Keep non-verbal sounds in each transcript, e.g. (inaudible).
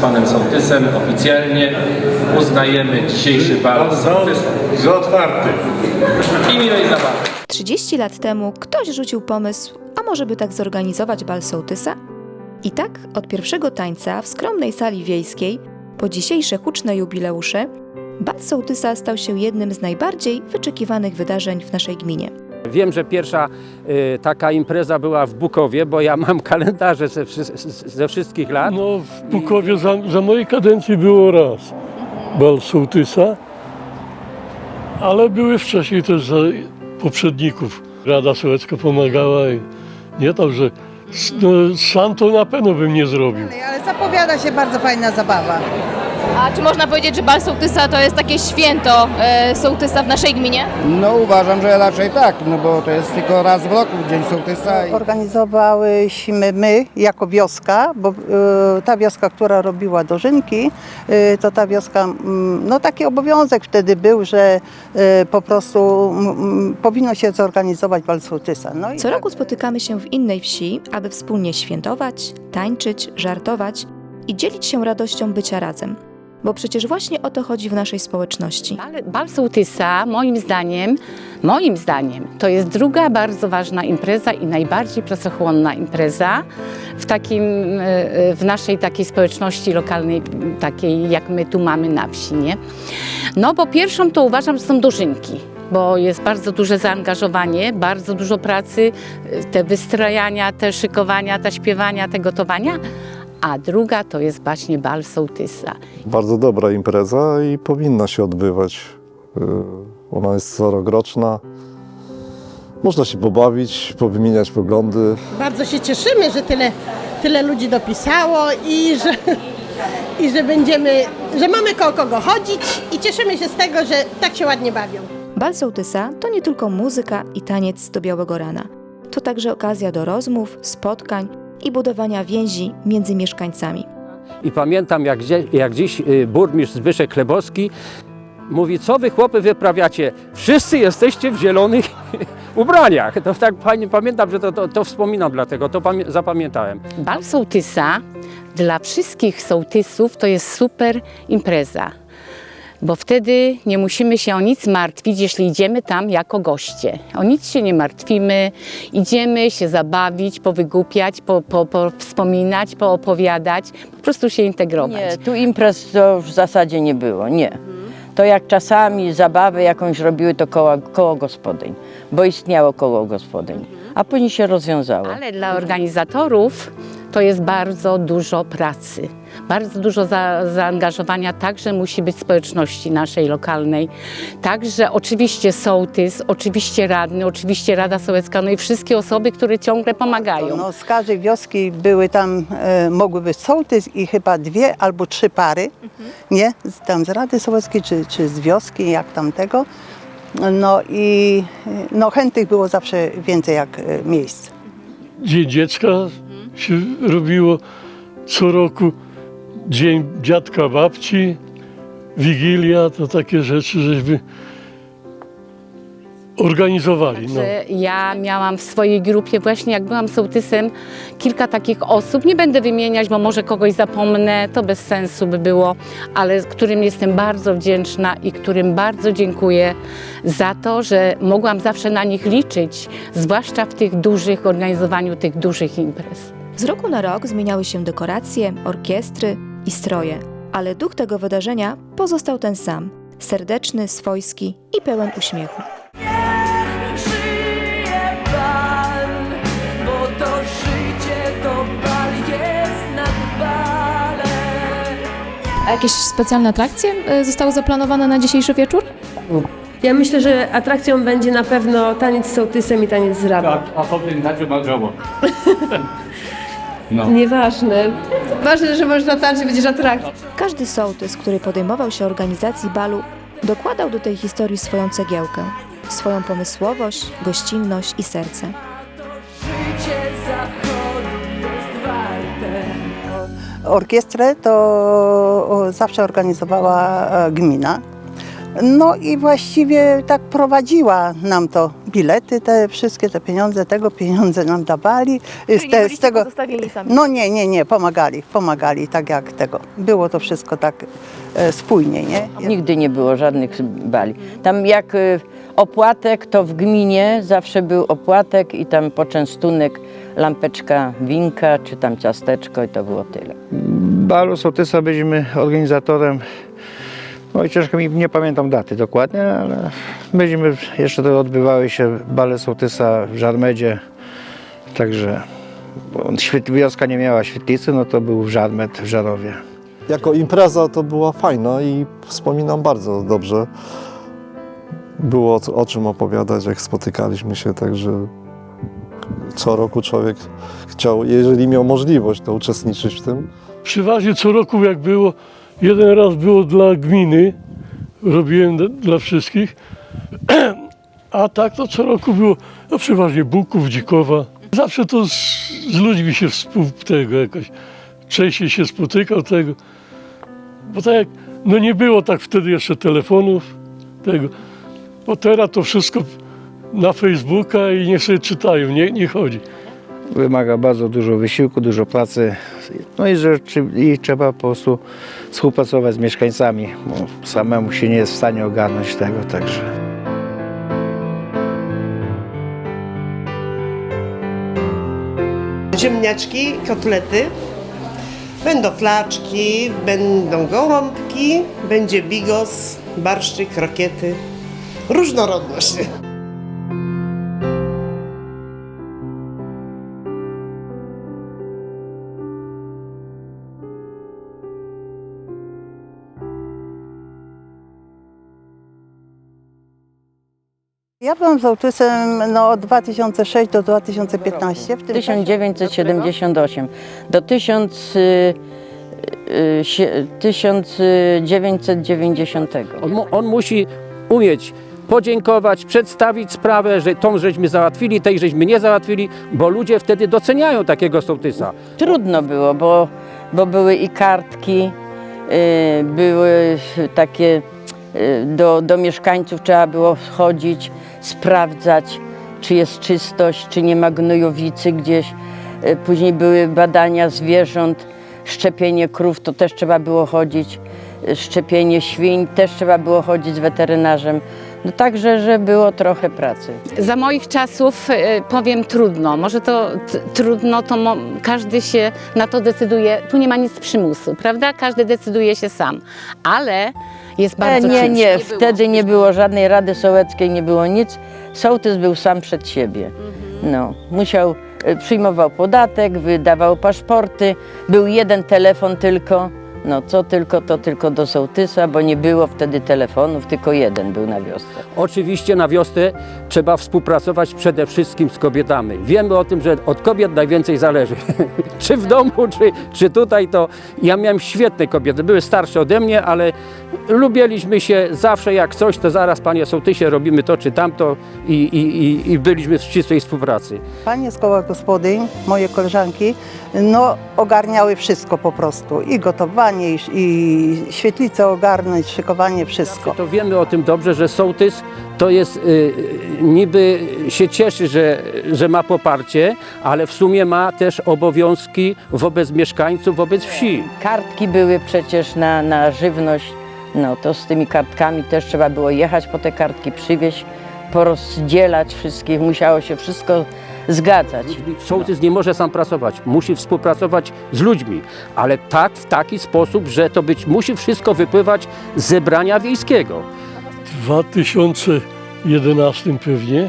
panem sołtysem oficjalnie uznajemy dzisiejszy bal sołtysów. Za otwarty. I miłej zabawy. 30 lat temu ktoś rzucił pomysł, a może by tak zorganizować bal sołtysa? I tak od pierwszego tańca w skromnej sali wiejskiej, po dzisiejsze huczne jubileusze, bal sołtysa stał się jednym z najbardziej wyczekiwanych wydarzeń w naszej gminie. Wiem, że pierwsza y, taka impreza była w Bukowie, bo ja mam kalendarze ze, ze wszystkich lat. No w Bukowie za, za mojej kadencji było raz bal sołtysa, ale były wcześniej też za poprzedników. Rada Sołecka pomagała i nie to, że no, sam to na pewno bym nie zrobił. Ale zapowiada się bardzo fajna zabawa. A czy można powiedzieć, że bal sołtysa to jest takie święto e, sołtysa w naszej gminie? No uważam, że raczej tak, no bo to jest tylko raz w roku Dzień Sołtysa. I... Organizowałyśmy my jako wioska, bo e, ta wioska, która robiła dożynki, e, to ta wioska, mm, no taki obowiązek wtedy był, że e, po prostu mm, mm, powinno się zorganizować bal sołtysa. No i Co tak, roku spotykamy się w innej wsi, aby wspólnie świętować, tańczyć, żartować i dzielić się radością bycia razem. Bo przecież właśnie o to chodzi w naszej społeczności. Bal, bal sołtysa, moim zdaniem, moim zdaniem, to jest druga bardzo ważna impreza i najbardziej pracochłonna impreza w, takim, e, w naszej takiej społeczności lokalnej, takiej jak my tu mamy na wsi, nie? No bo pierwszą to uważam, że są dożynki. Bo jest bardzo duże zaangażowanie, bardzo dużo pracy, e, te wystrajania, te szykowania, te śpiewania, te gotowania. A druga to jest właśnie bal sołtysa. bardzo dobra impreza i powinna się odbywać. Y, Ona jest rokroczna. Można się pobawić, powymieniać poglądy. Bardzo się cieszymy, że tyle, tyle ludzi dopisało i że, i że będziemy, że mamy koło kogo chodzić i cieszymy się z tego, że tak się ładnie bawią. Bal sołtysa to nie tylko muzyka i taniec do białego rana. To także okazja do rozmów, spotkań i budowania więzi między mieszkańcami. I pamiętam, jak, jak dziś y, burmistrz Zbyszek Chlebowski mówi, co wy chłopy wyprawiacie? Wszyscy jesteście w zielonych (laughs) ubraniach. To tak fajnie pamiętam, że to, to, to wspominam dlatego, to pamię- zapamiętałem. Bal sołtysa dla wszystkich sołtysów to jest super impreza, bo wtedy nie musimy się o nic martwić, jeśli idziemy tam jako goście. O nic się nie martwimy, idziemy się zabawić, powygłupiać, po, po, po wspominać, poopowiadać, po prostu się integrować. Nie, tu imprez to w zasadzie nie było, nie. To jak czasami zabawę jakąś robiły, to koło gospodyń, bo istniało koło gospodyń, a później się rozwiązało. Ale dla organizatorów to jest bardzo dużo pracy, bardzo dużo za, zaangażowania także musi być społeczności naszej lokalnej. Także oczywiście sołtys, oczywiście radny, oczywiście Rada Sołecka, no i wszystkie osoby, które ciągle pomagają. no, z każdej wioski były tam, e, mogły być sołtys i chyba dwie albo trzy pary, nie? Z- Tam z Rady Sołeckiej czy, czy z wioski, jak tamtego. No i e, no, chętnych było zawsze więcej jak e, miejsc. Dzień dziecka się robiło co roku. Dzień dziadka babci, Wigilia, to takie rzeczy, żeśmy organizowali. No. Ja miałam w swojej grupie, właśnie jak byłam sołtysem, kilka takich osób. Nie będę wymieniać, bo może kogoś zapomnę, to bez sensu by było, ale którym jestem bardzo wdzięczna i którym bardzo dziękuję za to, że mogłam zawsze na nich liczyć, zwłaszcza w tych dużych, organizowaniu tych dużych imprez. Z roku na rok zmieniały się dekoracje, orkiestry i stroje, ale duch tego wydarzenia pozostał ten sam serdeczny, swojski i pełen uśmiechu. Żyje bal, bo to życie to bal jest nad balem. A jakieś specjalne atrakcje e, zostały zaplanowane na dzisiejszy wieczór? Ja myślę, że atrakcją będzie na pewno taniec z sołtysem i taniec z radą. a potem magało. (laughs) No. Nieważne. Ważne, że można tańczyć, będziesz atrakcją. Każdy sołtys, który podejmował się organizacji balu, dokładał do tej historii swoją cegiełkę, swoją pomysłowość, gościnność i serce. Życie zachodu jest warte. Orkiestrę to zawsze organizowała e, gmina. No i właściwie tak prowadziła nam to bilety, te wszystkie te pieniądze, tego pieniądze nam dawali. Z, te, z tego, pozostawieni sami. no nie, nie, nie, pomagali, pomagali tak jak tego. Było to wszystko tak e, spójnie, nie? Nigdy nie było żadnych bali. Tam jak y, opłatek, to w gminie zawsze był opłatek i tam poczęstunek, lampeczka winka, czy tam ciasteczko i to było tyle. Balu Sołtysa byliśmy organizatorem. No i ciężko mi, nie pamiętam daty dokładnie, ale byliśmy, jeszcze to odbywały się bale Sołtysa w Żarmedzie. Także świet- wioska nie miała świetlicy, no to był Żarmed w Żarowie. Jako impreza to była fajna i wspominam bardzo dobrze. Było o, o czym opowiadać, jak spotykaliśmy się, także co roku człowiek chciał, jeżeli miał możliwość, to uczestniczyć w tym. Przeważnie co roku jak było, jeden raz było dla gminy, robiłem dla wszystkich, (clears throat) a tak to co roku było, no przeważnie Buków, Dzikowa. Zawsze to z, z ludźmi się współ tego jakoś, częściej się spotykał tego, bo tak jak, no nie było tak wtedy jeszcze telefonów, tego, bo teraz to wszystko na Facebooka i niech sobie czytają, nie, nie chodzi. Wymaga bardzo dużo wysiłku, dużo pracy. No i, że, czy- i trzeba po prostu współpracować z mieszkańcami, bo samemu się nie jest w stanie ogarnąć tego, także. Ziemniaczki, kotlety, będą flaczki, będą gołąbki, będzie bigos, barszczyk, krokiety. Różnorodność. Ja byłam sołtysem no, od 2006 do 2015. W tym 1978 do 1000, y, y, sie- 1990. On, mu- on musi umieć podziękować, przedstawić sprawę, że tą żeśmy załatwili, tej żeśmy nie załatwili, bo ludzie wtedy doceniają takiego sołtysa. Trudno było, bo, bo były i kartki, y, były takie y, do, do mieszkańców trzeba było chodzić, sprawdzać, czy jest czystość, czy nie ma gnojowicy gdzieś. Y, Później były badania zwierząt, szczepienie krów, to też trzeba było chodzić, y, szczepienie świń, też trzeba było chodzić z weterynarzem. No także, że było trochę pracy. Za moich czasów e, powiem trudno. Może to trudno, to każdy się na to decyduje. Tu nie ma nic przymusu, prawda? Każdy decyduje się sam. Ale jest E, bardzo nie, ciężko. nie, wtedy nie było żadnej rady sołeckiej, nie było nic. Sołtys był sam przed siebie. No, musiał, e, przyjmował podatek, wydawał paszporty, był jeden telefon tylko. No, co tylko, to tylko do sołtysa, bo nie było wtedy telefonów, tylko jeden był na wiosce. Oczywiście na wiosnę trzeba współpracować przede wszystkim z kobietami. Wiemy o tym, że od kobiet najwięcej zależy. (laughs) czy w domu, czy, czy tutaj, to ja miałem świetne kobiety. Były starsze ode mnie, ale lubiliśmy się zawsze jak coś, to zaraz panie sołtysie robimy to czy tamto i, i, i, i byliśmy w ścisłej współpracy. Panie z koła gospodyń, moje koleżanki, no ogarniały wszystko po prostu. I gotowanie, i, i świetlicę ogarnąć, szykowanie, wszystko. To wiemy o tym dobrze, że sołtys to jest y, niby się cieszy, że, że ma poparcie, ale w sumie ma też obowiązki wobec mieszkańców, wobec wsi. Kartki były przecież na, na żywność, no to z tymi kartkami też trzeba było jechać po te kartki, przywieźć, porozdzielać wszystkich, musiało się wszystko zgadzać. Sołtys nie może sam pracować, musi współpracować z ludźmi, ale tak w taki sposób, że to być musi wszystko wypływać z zebrania wiejskiego. W 2011 pewnie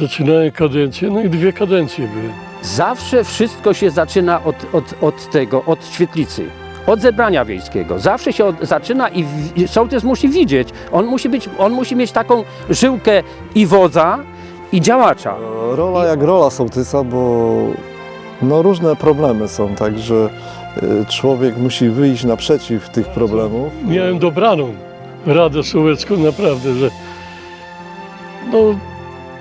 zaczynałem kadencję, no i dwie kadencje były. Zawsze wszystko się zaczyna od, od, od tego, od świetlicy. Od zebrania wiejskiego. Zawsze się od, zaczyna i w- sołtys musi widzieć. On musi, być, on musi mieć taką żyłkę i wodza, i działacza. Rola jak rola sołtysa, bo no różne problemy są, także y, człowiek musi wyjść naprzeciw tych problemów. Miałem dobraną Radę Sołecką, naprawdę, że no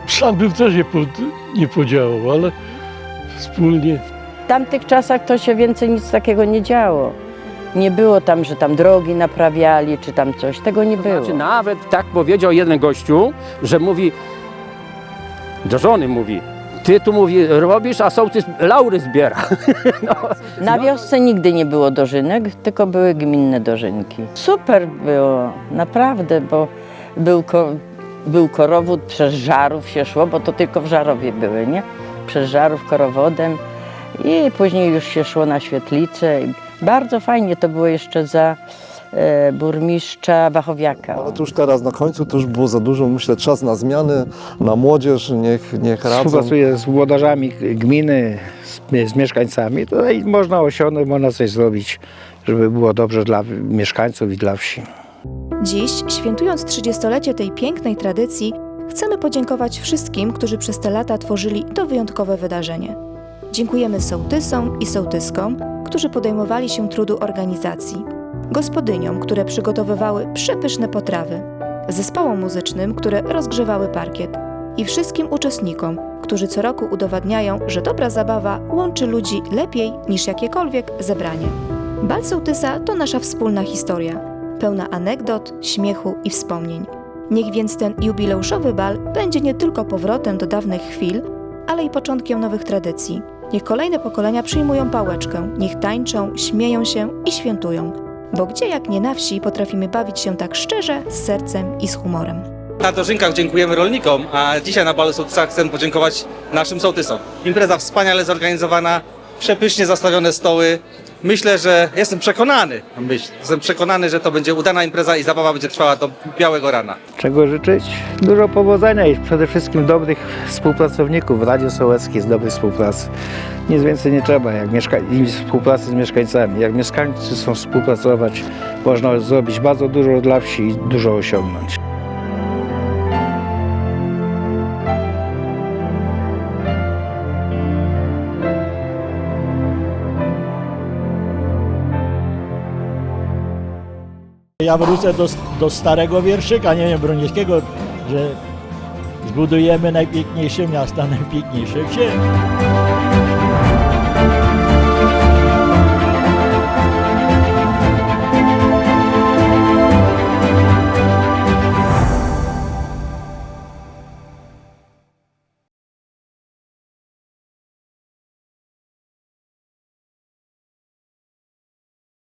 sam bym też nie, pod, nie podziałał, ale wspólnie W tamtych czasach to się więcej nic takiego nie działo. Nie było tam, że tam drogi naprawiali, czy tam coś. Tego nie było. Znaczy, nawet tak powiedział jeden gościu, że mówi, do żony mówi, ty tu mówi robisz, a sołtys laury zbiera. (laughs) no. Na wiosce nigdy nie było dożynek, tylko były gminne dożynki. Super było, naprawdę, bo był, ko, był korowód, przez Żarów się szło, bo to tylko w Żarowie były, nie? Przez Żarów korowodem i później już się szło na Świetlicę. Bardzo fajnie to było jeszcze za burmistrza Wachowiaka. Ale to już teraz na końcu to już było za dużo. Myślę, czas na zmiany, na młodzież, niech, niech radzą. Współpracuję z włodarzami gminy, z, z mieszkańcami. Tutaj można osiągnąć, można coś zrobić, żeby było dobrze dla mieszkańców i dla wsi. Dziś, świętując 30-lecie tej pięknej tradycji, chcemy podziękować wszystkim, którzy przez te lata tworzyli to wyjątkowe wydarzenie. Dziękujemy sołtysom i sołtyskom, którzy podejmowali się trudu organizacji, gospodyniom, które przygotowywały przepyszne potrawy, zespołom muzycznym, które rozgrzewały parkiet i wszystkim uczestnikom, którzy co roku udowadniają, że dobra zabawa łączy ludzi lepiej niż jakiekolwiek zebranie. Bal Sołtysa to nasza wspólna historia, pełna anegdot, śmiechu i wspomnień. Niech więc ten jubileuszowy bal będzie nie tylko powrotem do dawnych chwil, ale i początkiem nowych tradycji. Niech kolejne pokolenia przyjmują pałeczkę, niech tańczą, śmieją się i świętują. Bo gdzie jak nie na wsi potrafimy bawić się tak szczerze, z sercem i z humorem. Na dożynkach dziękujemy rolnikom, a dzisiaj na Balu Sołtysa chcę podziękować naszym sołtysom. Impreza wspaniale zorganizowana, przepysznie zastawione stoły. Myślę, że jestem przekonany, myśl, jestem przekonany, że to będzie udana impreza i zabawa będzie trwała do białego rana. Czego życzyć? Dużo powodzenia i przede wszystkim dobrych współpracowników w Radzie Sołeckiej z dobrej współpracy. Nic więcej nie trzeba, jak mieszka- i współpracy z mieszkańcami. Jak mieszkańcy chcą współpracować, można zrobić bardzo dużo dla wsi i dużo osiągnąć. Ja wrócę do, do starego wierszyka, nie wiem, Broniewskiego, że zbudujemy najpiękniejsze miasta (laughs) najpiękniejszych ziem.